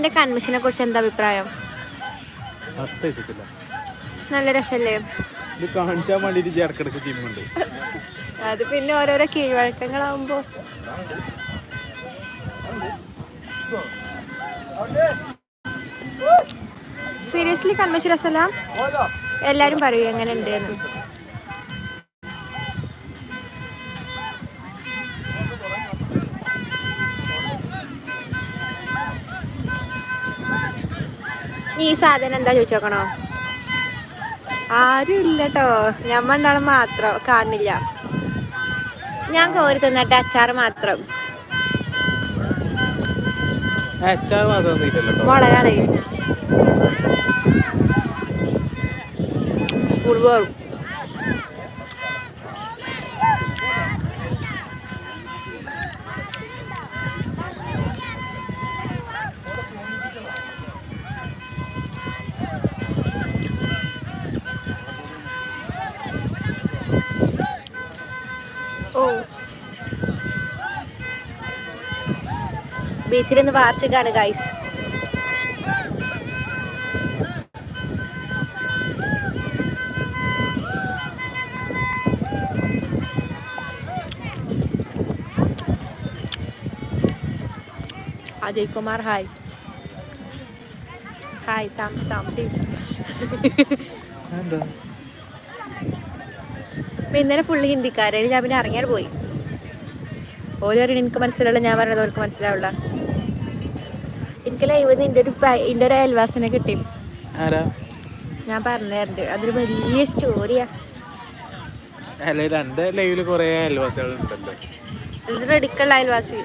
വീട്ടിന്റെ കൺമിഷനെ കുറിച്ച് എന്താ അഭിപ്രായം? നല്ല രസല്ലേ? ഇത് കാണിച്ചാൻ വേണ്ടിയിട്ട് ചേർക്കിടക്ക് ജിമ്മുണ്ട് അത് പിന്നെ ഓരോരോ കീഴ്വഴക്കങ്ങളാവുമ്പോ. സീരിയസ്ലി കൺവെൻഷൻ രസമല്ല എല്ലാരും പറയൂ എങ്ങനെ ഉണ്ടെന്ന്. ഈ സാധനം എന്താ ചോദിച്ചു നോക്കണോ? ആരും ഇല്ല കേട്ടോ ഞമ്മ ഉണ്ടാളും മാത്രം കാണില്ല. ഞാൻ കോരി തിന്നിട്ട് അച്ചാർ മാത്രം. മുളകാണ്. സ്കൂൾ പോകും ബീച്ചിൽ ഇന്ന് വാർഷികമാണ് guys Ajay Kumar hi hi താം താം ഇന്നലെ ഫുള്ള് ഹിന്ദിക്കാരെ ഞാൻ പിന്നെ ഇറങ്ങിയാൽ പോയി. ഓരോ എനിക്ക് മനസ്സിലാവില്ല ഞാൻ പറഞ്ഞത് അവർക്ക് മനസ്സിലാവില്ല. എനിക്ക് ലൈവ് നിന്റെ ഒരു എന്റെ ഒരു അയൽവാസിനെ കിട്ടി. ഞാൻ പറഞ്ഞു അതൊരു വലിയ സ്റ്റോറിയാ. രണ്ട് കുറെ അയൽവാസി.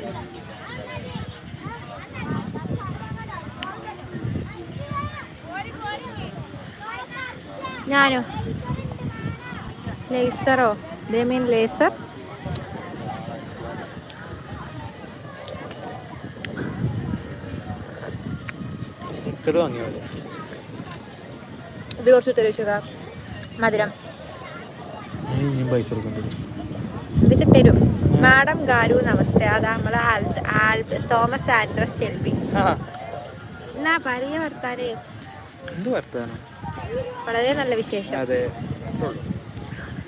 ഞാനോ? ലേസറോ? ദേ മീൻ ലേസർ? മിക്സഡ് വാങ്ങിയ പോലെ ഇത് കുറച്ച് തരും മധുരം. ഇനിയും പൈസ കിട്ടരും മാഡം ഗാരു നമസ്തേ. അതാ നമ്മളെ തോമസ് ആൻഡ്രസ് ഷെൽബി എന്നാ പറയ വർത്താനേ? എന്ത് വർത്താനം? വളരെ നല്ല വിശേഷം. അതെ.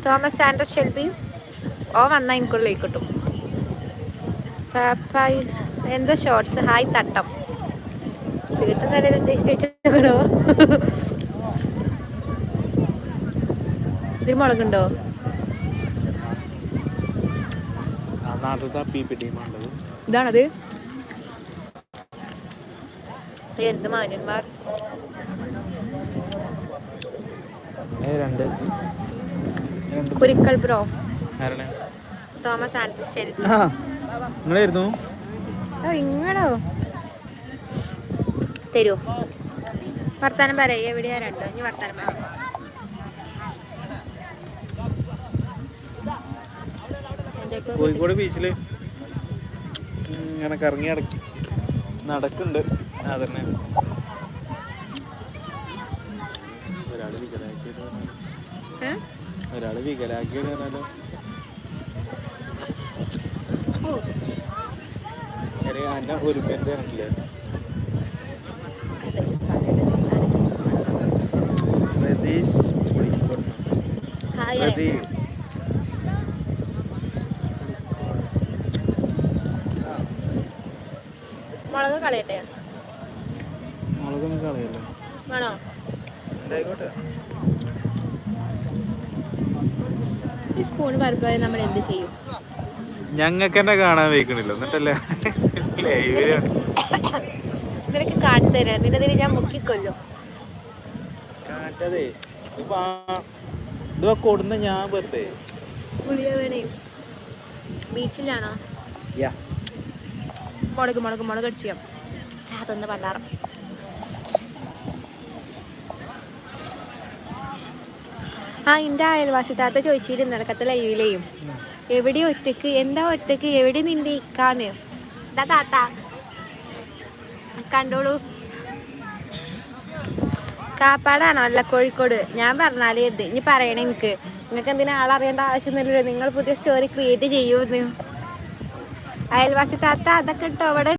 തോമസ് ആൻഡ്രസ് ഷെൽബി ഓ വന്നാ എനിക്കുള്ളിൽ കിട്ടും. എന്തോ ഷോർട്സ് ഹായ് തട്ടം. തീട്ടം നല്ല ഉദ്ദേശിച്ചോ മുളകുണ്ടോ? ടീമാണുള്ളത് ഇതാണത്? എന്ത് മാന്യന്മാർ? കുരുക്കൾ ബ്രോ. തോമസ് ആ നിങ്ങളായിരുന്നു ഓ ഇങ്ങടോ തരൂ. വർത്താനം പറയ എവിടെയാ രണ്ടോ? ഇനി വർത്താനം പറയാം. കോഴിക്കോട് ബീച്ചിൽ ഇങ്ങനെ കറങ്ങി നടക്കി. നടക്കുന്നുണ്ട് അതന്നെ. ഒരാൾ വികലാക്കിയത് പറഞ്ഞാൽ. ഒരാൾ വികലാക്കിയത് പറഞ്ഞാലോ? ഒരു ഒരു പേരുടെ കണക്കില്ലേ പ്രതീഷ് മുളക് കളയട്ടെ? മുളകൊന്നും കളയല്ലോ. വേണോ? ഉണ്ടായിക്കോട്ടെ ഈ സ്പൂൺ നമ്മൾ എന്ത് ചെയ്യും? ഞങ്ങൾക്ക് തന്നെ കാണാൻ വയ്ക്കണില്ല. എന്നിട്ടല്ലേ? നിനക്ക് കാണിച്ചു തരാം. നിന്നെ ഞാൻ മുക്കിക്കൊല്ലും. കാട്ടതേ ഇപ്പൊ ഇത് കൊടുന്ന ഞാൻ വെറുതെ. ബീച്ചിലാണോ? മുളക് മുളക് മുളക് അടിച്ചു അതൊന്ന് പണ്ടാറം. ആ എന്റെ അയൽവാസി താത്ത ചോദിച്ചിരുന്നു ഇന്നലക്കത്തെ ലൈവിലെയും എവിടെ ഒറ്റയ്ക്ക്? എന്താ ഒറ്റയ്ക്ക്? എവിടെ നിന്റെ ഇക്കാന്ന്? എന്താ താത്ത. കണ്ടോളൂ. കാപ്പാടാണോ? അല്ല കോഴിക്കോട്. ഞാൻ പറഞ്ഞാലേ ഇത്. ഇനി പറയണേ എനിക്ക്. നിങ്ങൾക്ക് എന്തിനാ ആളറിയേണ്ട ആവശ്യമൊന്നുമില്ലല്ലോ. നിങ്ങൾ പുതിയ സ്റ്റോറി ക്രിയേറ്റ് ചെയ്യുമെന്ന് അയൽവാസി താത്ത അതൊക്കെ ഇട്ടോ? അവിടെ